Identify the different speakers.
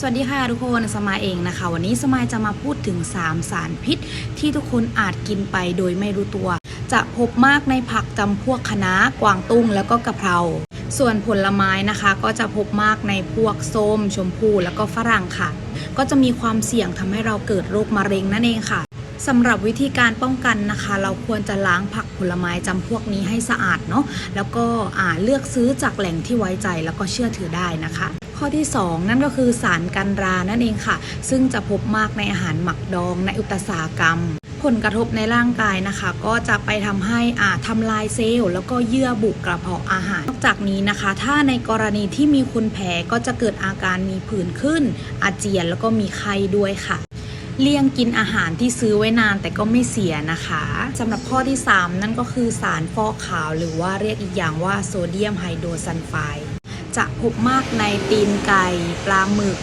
Speaker 1: สวัสดีค่ะทุกคนสมายเองนะคะ วันนี้สมายจะมาพูดถึง 3 สารพิษ ที่ทุกคนอาจกินไปโดยไม่รู้ตัว จะพบมากในผักจำพวกคะน้ากวางตุ้งแล้วก็กะเพรา ส่วนผลไม้นะคะก็จะพบมากในพวกส้ม ชมพูแล้วก็ฝรั่งค่ะ ก็จะมีความเสี่ยงทำให้เราเกิดโรคมะเร็งนั่นเองค่ะสำหรับวิธีการป้องกันนะคะ เราควรจะล้างผักผลไม้จำพวกนี้ให้สะอาดเนาะแล้วก็เลือกซื้อจากแหล่งที่ไว้ใจแล้วก็เชื่อถือได้นะคะ ข้อที่ 2 นั่นก็คือสารกันรานั่นเองค่ะ ซึ่งจะพบมากในอาหารหมักดองในอุตสาหกรรมผลกระทบในร่างกายนะคะ ก็จะไปทำให้อ่าทำลายเซลล์แล้วก็เยื่อบุกระเพาะอาหาร นอกจากนี้นะคะ ถ้าในกรณีที่มีคุณแพ้ก็จะเกิดอาการมีผื่นขึ้น อาเจียนแล้วก็มีไข้ด้วยค่ะ เลี่ยงกินอาหารที่ซื้อไว้นานแต่ก็ไม่เสียนะคะสำหรับข้อที่ 3 นั่นก็คือสารฟอกขาว หรือว่าเรียกอีกอย่างว่าโซเดียมไฮโดรซัลไฟด์ จะพบมากในตีนไก่ ปลาหมึก